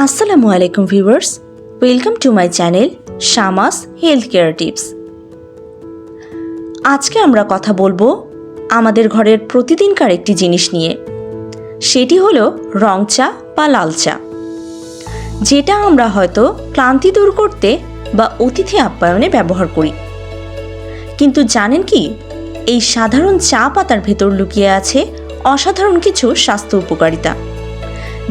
আসসালামু আলাইকুম viewers, welcome to my channel Shamas health care tips. আজকে আমরা কথা বলব আমাদের ঘরের প্রতিদিনকার একটি জিনিস নিয়ে। সেটি হলো রং চা বা লাল চা। যেটা আমরা হয়তো ক্লান্তি দূর করতে বা অতিথি আপ্যায়নে ব্যবহার করি। কিন্তু জানেন কি, এই সাধারণ চা পাতার ভেতর লুকিয়ে আছে অসাধারণ কিছু স্বাস্থ্য উপকারিতা।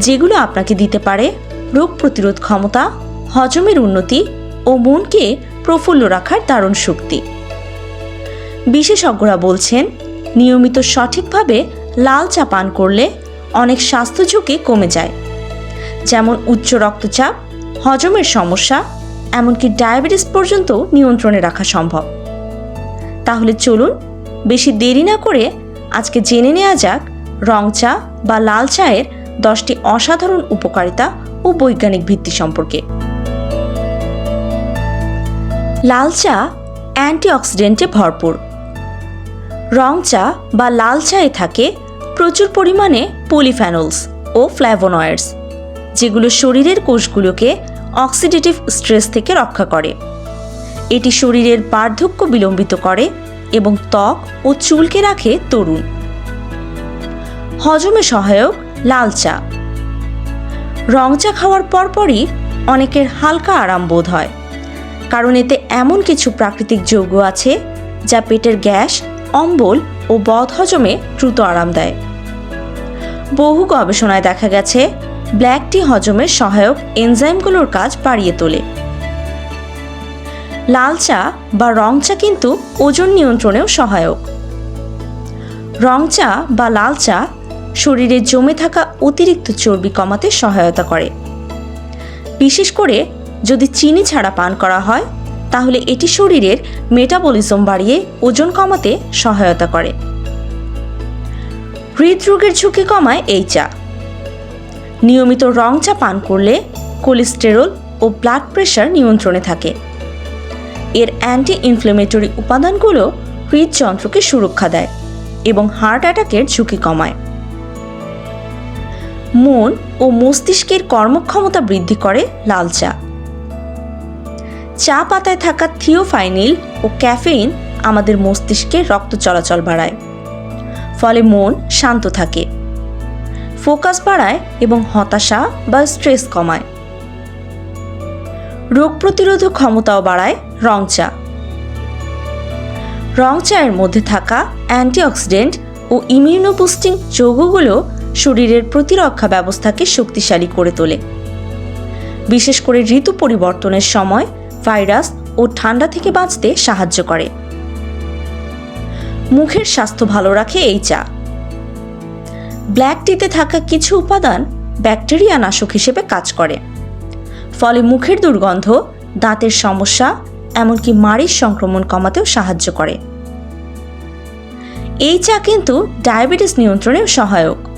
যেগুলো আপনাকে দিতে পারে রোগ প্রতিরোধ ক্ষমতা, হজমের উন্নতি ও মনকে প্রফুল্ল রাখার দারুণ শক্তি। বিশেষজ্ঞরা বলছেন, নিয়মিত সঠিকভাবে লাল চা পান করলে অনেক স্বাস্থ্য ঝুঁকি কমে যায়। যেমন উচ্চ রক্তচাপ, হজমের সমস্যা, এমনকি ডায়াবেটিস পর্যন্ত নিয়ন্ত্রণে রাখা সম্ভব। তাহলে চলুন বেশি দেরি না করে আজকে জেনে নেওয়া যাক রং চা বা লাল চায়ের দশটি অসাধারণ উপকারিতা ও বৈজ্ঞানিক ভিত্তি সম্পর্কে। লাল চা অ্যান্টিঅক্সিডেন্টে ভরপুর। রং চা বা লাল চায়ে থাকে প্রচুর পরিমাণে পলিফ্যানলস ও ফ্ল্যাভোনয়েডস, যেগুলো শরীরের কোষগুলোকে অক্সিডেটিভ স্ট্রেস থেকে রক্ষা করে। এটি শরীরের বার্ধক্য বিলম্বিত করে এবং ত্বক ও চুলকে রাখে তরুণ। হজমে সহায়ক লাল চা। রং চা খাওয়ার পরপরই অনেকের হালকা আরাম বোধ হয়। কারণ এতে এমন কিছু প্রাকৃতিক যৌগ আছে, যা পেটের গ্যাস, অম্বল ও বদহজমে দ্রুত আরাম দেয়। বহু গবেষণায় দেখা গেছে, ব্ল্যাক টি হজমের সহায়ক এনজাইমগুলোর কাজ বাড়িয়ে তোলে। লাল চা বা রং চা কিন্তু ওজন নিয়ন্ত্রণেও সহায়ক। রং চা বা লাল চা শরীরে জমে থাকা অতিরিক্ত চর্বি কমাতে সহায়তা করে। বিশেষ করে যদি চিনি ছাড়া পান করা হয়, তাহলে এটি শরীরের মেটাবলিজম বাড়িয়ে ওজন কমাতে সহায়তা করে। হৃদরোগের ঝুঁকি কমায় এই চা। নিয়মিত রং চা পান করলে কোলেস্টেরল ও ব্লাড প্রেশার নিয়ন্ত্রণে থাকে। এর অ্যান্টি ইনফ্লেমেটরি উপাদানগুলো হৃদযন্ত্রকে সুরক্ষা দেয় এবং হার্ট অ্যাটাকের ঝুঁকি কমায়। মন ও মস্তিষ্কের কর্মক্ষমতা বৃদ্ধি করে লাল চা। চা পাতায় থাকা থিওফাইনিল ও ক্যাফেইন আমাদের মস্তিষ্কে রক্ত চলাচল বাড়ায়। ফলে মন শান্ত থাকে, ফোকাস বাড়ায় এবং হতাশা বা স্ট্রেস কমায়। রোগ প্রতিরোধক ক্ষমতাও বাড়ায় রং চা। রং চায়ের মধ্যে থাকা অ্যান্টিঅক্সিডেন্ট ও ইমিউনোবুস্টিং যৌগগুলো শরীরের প্রতিরক্ষা ব্যবস্থাকে শক্তিশালী করে তোলে। বিশেষ করে ঋতু পরিবর্তনের সময় ভাইরাস ও ঠান্ডা থেকে বাঁচতে সাহায্য করে। মুখের স্বাস্থ্য ভালো রাখে এই চা। ব্ল্যাক টিতে থাকা কিছু উপাদান ব্যাকটেরিয়া নাশক হিসেবে কাজ করে। ফলে মুখের দুর্গন্ধ, দাঁতের সমস্যা, এমনকি মাড়ির সংক্রমণ কমাতেও সাহায্য করে। এই চা কিন্তু ডায়াবেটিস নিয়ন্ত্রণেও সহায়ক।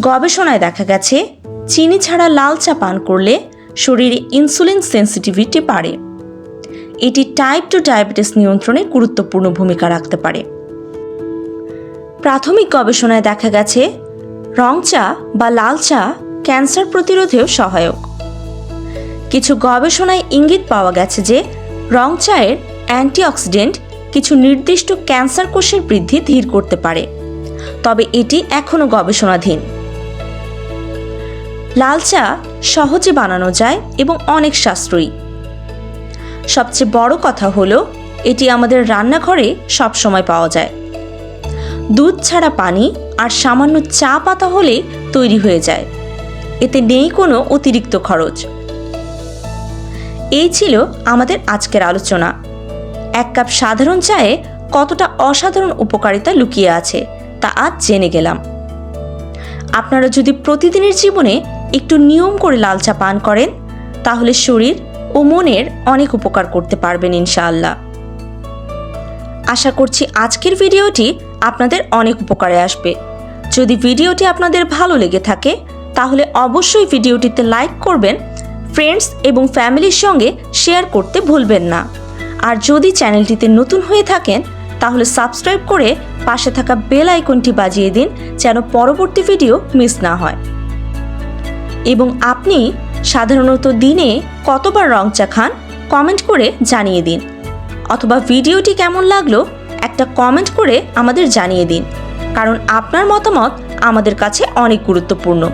গবেষণায় দেখা গেছে, চিনি ছাড়া লাল চা পান করলে শরীরে ইনসুলিন সেন্সিটিভিটি বাড়ে। এটি টাইপ টু ডায়াবেটিস নিয়ন্ত্রণে গুরুত্বপূর্ণ ভূমিকা রাখতে পারে। প্রাথমিক গবেষণায় দেখা গেছে, রং চা বা লাল চা ক্যান্সার প্রতিরোধেও সহায়ক। কিছু গবেষণায় ইঙ্গিত পাওয়া গেছে যে, রং চায়ের অ্যান্টিঅক্সিডেন্ট কিছু নির্দিষ্ট ক্যান্সার কোষের বৃদ্ধি ধীর করতে পারে। তবে এটি এখনও গবেষণাধীন। লাল চা সহজে বানানো যায় এবং অনেক সাশ্রয়ী। সবচেয়ে বড় কথা হলো, এটি আমাদের রান্নাঘরে সবসময় পাওয়া যায়। দুধ ছাড়া পানি আর সামান্য চা পাতা হলে তৈরি হয়ে যায়। এতে নেই কোনো অতিরিক্ত খরচ। এই ছিল আমাদের আজকের আলোচনা। এক কাপ সাধারণ চায়ে কতটা অসাধারণ উপকারিতা লুকিয়ে আছে তা আজ জেনে গেলাম। আপনারা যদি প্রতিদিনের জীবনে একটু নিয়ম করে লাল চা পান করেন, তাহলে শরীর ও মনের অনেক উপকার করতে পারবেন ইনশাআল্লাহ। আশা করছি আজকের ভিডিওটি আপনাদের অনেক উপকারে আসবে। যদি ভিডিওটি আপনাদের ভালো লেগে থাকে, তাহলে অবশ্যই ভিডিওটিতে লাইক করবেন, ফ্রেন্ডস এবং ফ্যামিলির সঙ্গে শেয়ার করতে ভুলবেন না। আর যদি চ্যানেলটিতে নতুন হয়ে থাকেন, তাহলে সাবস্ক্রাইব করে পাশে থাকা বেল আইকনটি বাজিয়ে দিন যেন পরবর্তী ভিডিও মিস না হয়। এবং আপনি সাধারণত দিনে কতবার রং চা খান, কমেন্ট করে জানিয়ে দিন। অথবা ভিডিওটি কেমন লাগল, একটা কমেন্ট করে আমাদের জানিয়ে দিন। কারণ আপনার মতামত আমাদের কাছে অনেক গুরুত্বপূর্ণ।